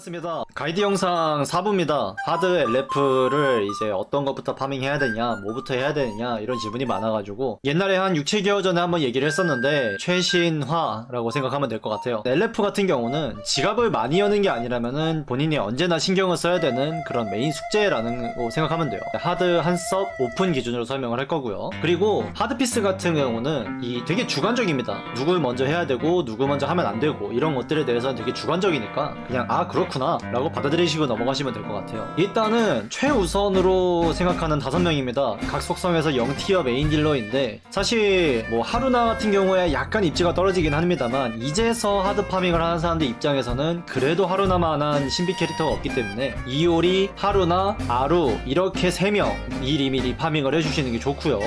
반갑습니다. 가이드 영상 4부입니다. 하드 LF를 이제 어떤 것부터 파밍해야 되냐, 뭐부터 해야 되느냐, 이런 질문이 많아가지고, 옛날에 한 6, 7개월 전에 한번 얘기를 했었는데, 최신화라고 생각하면 될 것 같아요. LF 같은 경우는 지갑을 많이 여는 게 아니라면은 본인이 언제나 신경을 써야 되는 그런 메인 숙제라는 거 생각하면 돼요. 하드 한섭 오픈 기준으로 설명을 할 거고요. 그리고 하드피스 같은 경우는 이 되게 주관적입니다. 누굴 먼저 해야 되고, 누구 먼저 하면 안 되고, 이런 것들에 대해서는 되게 주관적이니까, 그냥 아, 그렇 구나 라고 받아들이시고 넘어가시면 될 것 같아요. 일단은 최우선으로 생각하는 다섯 명입니다. 각 속성에서 0티어 메인 딜러인데 사실 뭐 하루나 같은 경우에 약간 입지가 떨어지긴 합니다만 이제서 하드 파밍을 하는 사람들 입장에서는 그래도 하루나만한 신비 캐릭터가 없기 때문에 이오리, 하루나, 아루 이렇게 3명 미리미리 파밍을 해주시는 게 좋고요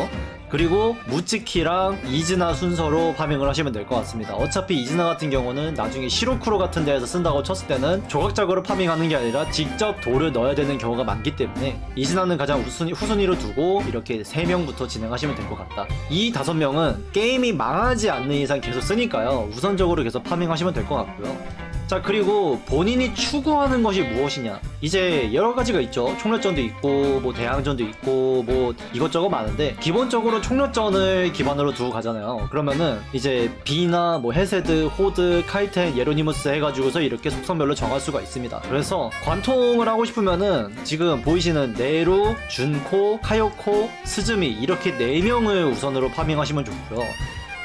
그리고 무츠키랑 이즈나 순서로 파밍을 하시면 될 것 같습니다. 어차피 이즈나 같은 경우는 나중에 시로쿠로 같은 데에서 쓴다고 쳤을 때는 조각적으로 파밍하는 게 아니라 직접 돌을 넣어야 되는 경우가 많기 때문에 이즈나는 가장 우순위, 후순위로 두고 이렇게 3명부터 진행하시면 될 것 같다. 이 5명은 게임이 망하지 않는 이상 계속 쓰니까요. 우선적으로 계속 파밍하시면 될 것 같고요. 자 그리고 본인이 추구하는 것이 무엇이냐? 이제 여러 가지가 있죠. 총력전도 있고 뭐 대항전도 있고 뭐 이것저것 많은데 기본적으로 총력전을 기반으로 두고 가잖아요. 그러면은 이제 비나 뭐 헤세드 호드 카이텐 예로니무스 해가지고서 이렇게 속성별로 정할 수가 있습니다. 그래서 관통을 하고 싶으면은 지금 보이시는 네루 준코 카요코 스즈미 이렇게 4명을 우선으로 파밍하시면 좋고요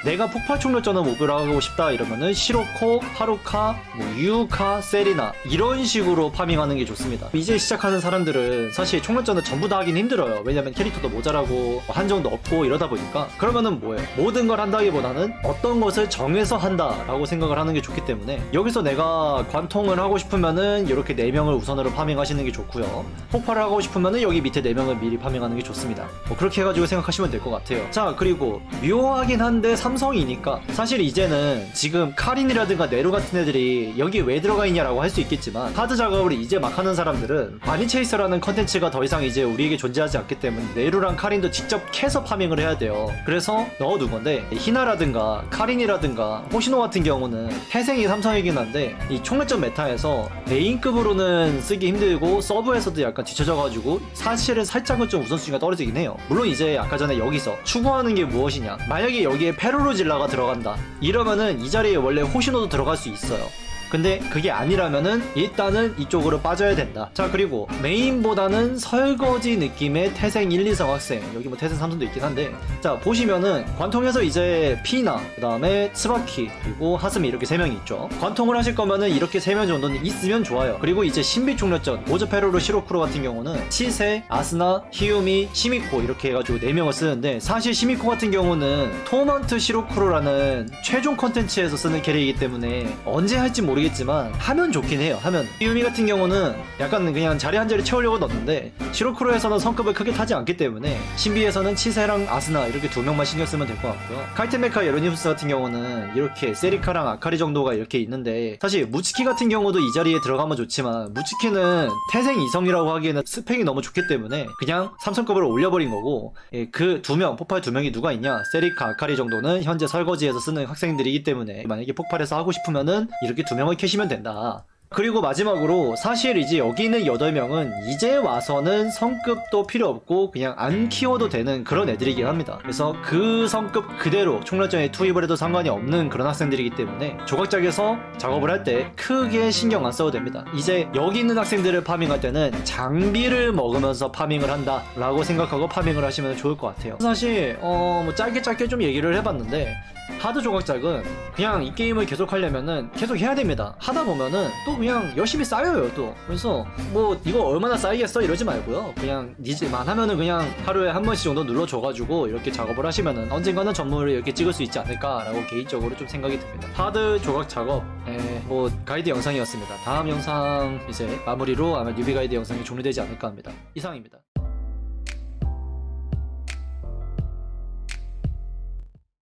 내가 폭발 총력전을 목표로 하고 싶다 이러면은 시로코, 하루카, 뭐 유카, 세리나 이런 식으로 파밍하는 게 좋습니다. 이제 시작하는 사람들은 사실 총력전을 전부 다 하긴 힘들어요. 왜냐면 캐릭터도 모자라고 뭐 한정도 없고 이러다 보니까 그러면은 뭐예요? 모든 걸 한다기보다는 어떤 것을 정해서 한다라고 생각을 하는 게 좋기 때문에 여기서 내가 관통을 하고 싶으면은 이렇게 4명을 우선으로 파밍하시는 게 좋고요. 폭발을 하고 싶으면은 여기 밑에 4명을 미리 파밍하는 게 좋습니다. 뭐 그렇게 해가지고 생각하시면 될 것 같아요. 자 그리고 묘하긴 한데 삼성이니까 사실 이제는 지금 카린이라든가 네로 같은 애들이 여기 왜 들어가 있냐라고 할 수 있겠지만 하드 작업을 이제 막 하는 사람들은 바니 체이서라는 컨텐츠가 더 이상 이제 우리에게 존재하지 않기 때문에 네로랑 카린도 직접 캐서 파밍을 해야 돼요. 그래서 넣어둔 건데 히나라든가 카린이라든가 호시노 같은 경우는 태생이 삼성이긴 한데 이 총매점 메타에서 메인급으로는 쓰기 힘들고 서브에서도 약간 뒤쳐져가지고 사실은 살짝은 좀 우선순위가 떨어지긴 해요. 물론 이제 아까 전에 여기서 추구하는 게 무엇이냐 만약에 여기에 페로 로 질라가 들어간다 이러면은 이 자리에 원래 호시노도 들어갈 수 있어요. 근데 그게 아니라면은 일단은 이쪽으로 빠져야 된다. 자 그리고 메인보다는 설거지 느낌의 태생 1, 2성 학생 여기 뭐 태생 3성도 있긴 한데 자 보시면은 관통에서 이제 피나 그 다음에 스바키 그리고 하스미 이렇게 3명이 있죠. 관통을 하실 거면은 이렇게 3명 정도는 있으면 좋아요. 그리고 이제 신비 총력전 모즈페로로 시로쿠로 같은 경우는 치세, 아스나, 히유미, 시미코 이렇게 해가지고 4명을 쓰는데 사실 시미코 같은 경우는 토넌트 시로쿠로라는 최종 컨텐츠에서 쓰는 캐릭이기 때문에 언제 할지 모르겠 지만 하면 좋긴 해요. 하면 히유미 같은 경우는 약간 그냥 자리 한 자리 채우려고 넣었는데 시로쿠로에서는 성급을 크게 타지 않기 때문에 신비에서는 치세랑 아스나 이렇게 두 명만 신경 쓰면 될 것 같고요. 카이텐메카 예로니무스 같은 경우는 이렇게 세리카랑 아카리 정도가 이렇게 있는데 사실 무츠키 같은 경우도 이 자리에 들어가면 좋지만 무츠키는 태생 이성이라고 하기에는 스펙이 너무 좋기 때문에 그냥 삼성급으로 올려버린 거고 예, 그두 명 폭발 두 명이 누가 있냐 세리카 아카리 정도는 현재 설거지에서 쓰는 학생들이기 때문에 만약에 폭발해서 하고 싶으면은 이렇게 두 명을 캐시면 된다. 그리고 마지막으로 사실 이제 여기 있는 8명은 이제 와서는 성급도 필요 없고 그냥 안 키워도 되는 그런 애들이긴 합니다. 그래서 그 성급 그대로 총력전에 투입을 해도 상관이 없는 그런 학생들이기 때문에 조각작에서 작업을 할 때 크게 신경 안 써도 됩니다. 이제 여기 있는 학생들을 파밍할 때는 장비를 먹으면서 파밍을 한다 라고 생각하고 파밍을 하시면 좋을 것 같아요. 사실 어, 뭐 짧게 짧게 좀 얘기를 해봤는데 하드 조각작은 그냥 이 게임을 계속 하려면은 계속 해야 됩니다. 하다 보면은 또 그냥 열심히 쌓여요 또. 그래서 뭐 이거 얼마나 쌓이겠어 이러지 말고요. 그냥 니즈만 하면은 그냥 하루에 한 번씩 정도 눌러줘가지고 이렇게 작업을 하시면은 언젠가는 전물을 이렇게 찍을 수 있지 않을까라고 개인적으로 좀 생각이 듭니다. 하드 조각 작업, 에, 뭐 가이드 영상이었습니다. 다음 영상 이제 마무리로 아마 뉴비 가이드 영상이 종료되지 않을까 합니다. 이상입니다.